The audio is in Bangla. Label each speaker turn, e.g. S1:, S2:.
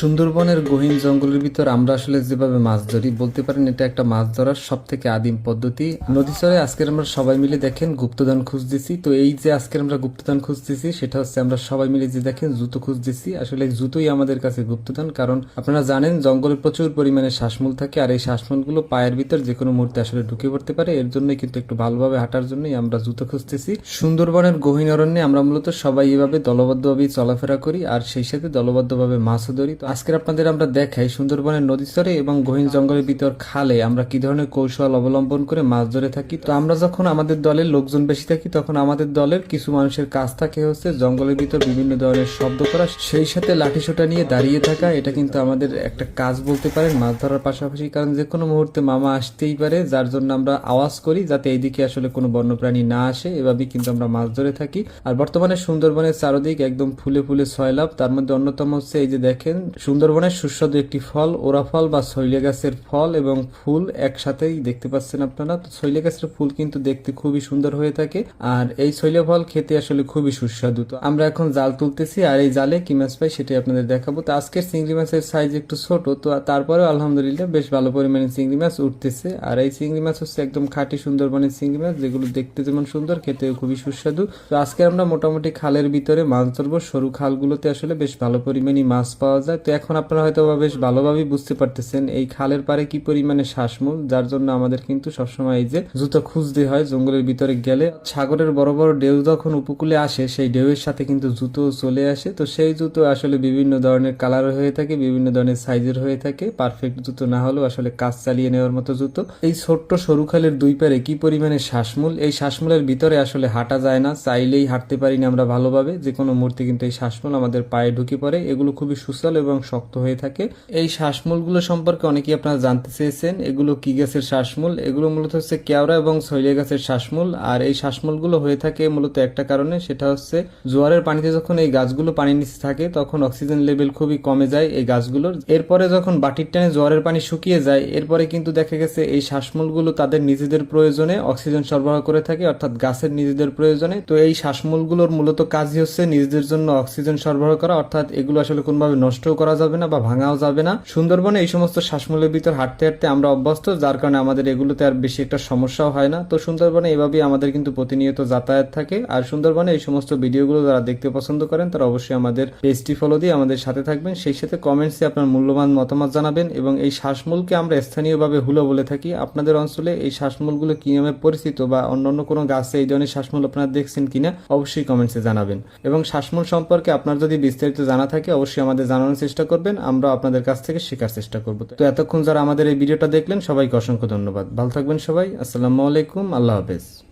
S1: সুন্দরবনের গহীন জঙ্গলের ভিতর আমরা আসলে যেভাবে মাছ ধরি, বলতে পারেন এটা একটা মাছ ধরার সব থেকে আদিম পদ্ধতি। নদী চরে আজকের আমরা সবাই মিলে দেখেন গুপ্তদান খুঁজতেছি। তো এই যে আজকের আমরা গুপ্তদান খুঁজতেছি, সেটা হচ্ছে আমরা সবাই মিলে যে দেখেন জুতো খুঁজতেছি। আসলে জুতোই আমাদের কাছে গুপ্তদান কারণ আপনারা জানেন জঙ্গলে প্রচুর পরিমাণে শ্বাসমূল থাকে আর এই শ্বাসমূলগুলো পায়ের ভিতর যে কোনো মুহূর্তে আসলে ঢুকে পড়তে পারে। এর জন্যই কিন্তু একটু ভালোভাবে হাঁটার জন্যই আমরা জুতো খুঁজতেছি। সুন্দরবনের গহীন অরণ্যে আমরা মূলত সবাই এভাবে দলবদ্ধভাবেই চলাফেরা করি আর সেই সাথে দলবদ্ধভাবে মাছও ধরি। তো আজকের আপনাদের আমরা দেখাই সুন্দরবনের নদী স্তরে এবং গহীন জঙ্গলের ভিতর খালে আমরা কি ধরনের কৌশল অবলম্বন করে মাছ ধরে থাকি? তো আমরা যখন আমাদের দলের লোকজন বেশি থাকি, তখন আমাদের দলের কিছু মানুষের কাজ থাকে হচ্ছে জঙ্গলের ভিতর বিভিন্ন ধরনের শব্দ করা, সেই সাথে লাঠি সোটা নিয়ে দাঁড়িয়ে থাকা, এটা কিন্তু আমাদের একটা কাজ বলতে পারেন মাছ ধরার পাশাপাশি। কারণ যে কোনো মুহূর্তে মামা আসতেই পারে, যার জন্য আমরা আওয়াজ করি যাতে এইদিকে আসলে কোনো বন্যপ্রাণী না আসে, এভাবেই কিন্তু আমরা মাছ ধরে থাকি। আর বর্তমানে সুন্দরবনের চারদিক একদম ফুলে ফুলে ছয়লাভ তার মধ্যে অন্যতম হচ্ছে এই যে দেখেন সুন্দরবনের সুস্বাদু একটি ফল ওরা ফল বা শৈলে গাছের ফল এবং ফুল একসাথেই দেখতে পাচ্ছেন আপনারা। তো শৈলে গাছের ফুল কিন্তু দেখতে খুবই সুন্দর হয়ে থাকে আর এই শৈলে ফল খেতে আসলে খুবই সুস্বাদু। তো আমরা এখন জাল তুলতেছি আর এই জালে কি মাছ পাই সেটাই আপনাদের দেখাবো। তো আজকের চিংড়ি মাছের সাইজ একটু ছোট, তো তারপরেও আলহামদুলিল্লাহ বেশ ভালো পরিমাণে চিংড়ি মাছ উঠতেছে। আর এই চিংড়ি মাছ হচ্ছে একদম খাঁটি সুন্দরবনের চিংড়ি মাছ, যেগুলো দেখতে যেমন সুন্দর, খেতেও খুবই সুস্বাদু। তো আজকে আমরা মোটামুটি খালের ভিতরে মাছ ধরবো। সরু খালগুলোতে আসলে বেশ ভালো পরিমাণে মাছ পাওয়া যায়। তো এখন আপনারা হয়তো বেশ ভালোভাবেই বুঝতে পারতেছেন এই খালের পারে কি পরিমাণে শ্বাসমূল, যার জন্য আমাদের কিন্তু সবসময় এই যে জুতো খুঁজতে হয় জঙ্গলের ভিতরে গেলে। সাগরের বড় বড় ঢেউ যখন উপকূলে আসে, সেই ঢেউয়ের সাথে কিন্তু জুতো চলে আসে। তো সেই জুতো আসলে বিভিন্ন ধরনের কালার হয়ে থাকে, বিভিন্ন ধরনের সাইজের হয়ে থাকে। পারফেক্ট জুতো না হলেও আসলে কাজ চালিয়ে নেওয়ার মতো জুতো। এই ছোট্ট সরু খালের দুই পারে কি পরিমাণে শ্বাসমূল? এই শ্বাসমূলের ভিতরে আসলে হাঁটা যায় না, চাইলেই হাঁটতে পারি না আমরা ভালোভাবে। যে কোনো মুহূর্তে কিন্তু এই শ্বাসমূল আমাদের পায়ে ঢুকে পড়ে। এগুলো খুবই সুশাল এবং শক্ত হয়ে থাকে। এই শ্বাসমূলগুলো সম্পর্কে অনেকেই আপনারা জানতে চেয়েছেন। এগুলো কি গাছের শ্বাসমূল? এগুলো মূলত হচ্ছে কেওড়া এবং শৈলে গাছের শ্বাসমূল। আর এই শ্বাসমূলগুলো হয়ে থাকে মূলত একটা কারণে, সেটা হচ্ছে জোয়ারের পানিতে যখন এই গাছগুলো পানির নিচে থাকে, তখন অক্সিজেন লেভেল খুবই কমে যায় এই গাছগুলোর। এরপরে যখন বাটির টানে জোয়ারের পানি শুকিয়ে যায়, এরপরে কিন্তু দেখা গেছে এই শ্বাসমূলগুলো তাদের নিজেদের প্রয়োজনে অক্সিজেন সরবরাহ করে থাকে, অর্থাৎ গাছের নিজেদের প্রয়োজনে। তো এই শ্বাসমূলগুলোর মূলত কাজই হচ্ছে নিজেদের জন্য অক্সিজেন সরবরাহ করা, অর্থাৎ এগুলো আসলে কোনোভাবে নষ্টও করা যাবে না বা ভাঙাও যাবে না। সুন্দরবনে এই সমস্ত শ্বাসমূলের ভিতর হাঁটতে হাঁটতে আমরা অভ্যস্ত, যার কারণে আমাদের এগুলোতে আর বেশি একটা সমস্যাও হয় না। তো সুন্দরবনে এভাবেই আমাদের কিন্তু প্রতিনিয়ত যাতায়াত থাকে। আর সুন্দরবনে এই সমস্ত ভিডিওগুলো যারা দেখতে পছন্দ করেন, তারা অবশ্যই আমাদের পেজটি ফলো দিয়ে আমাদের সাথে থাকবেন। সেই সাথে কমেন্টসে আপনার মূল্যবান মতামত জানাবেন এবং এই শ্বাসমূলকে আমরা স্থানীয়ভাবে হুলো বলে থাকি। আপনাদের অঞ্চলে এই শ্বাসমূলগুলো কি নামে পরিচিত বা অন্যান্য কোনো গাছে এই ধরনের শ্বাসমূল আপনারা দেখছেন কিনা, অবশ্যই কমেন্টসে জানাবেন। এবং শ্বাসমূল সম্পর্কে আপনার যদি বিস্তারিত জানা থাকে, অবশ্যই আমাদের জানানোর চেষ্টা করবেন, আমরা আপনাদের কাছ থেকে শেখার চেষ্টা করব। তো এতক্ষণ যারা আমাদের এই ভিডিওটা দেখলেন, সবাইকে অসংখ্য ধন্যবাদ। ভালো থাকবেন সবাই, আসসালামু আলাইকুম, আল্লাহ হাফেজ।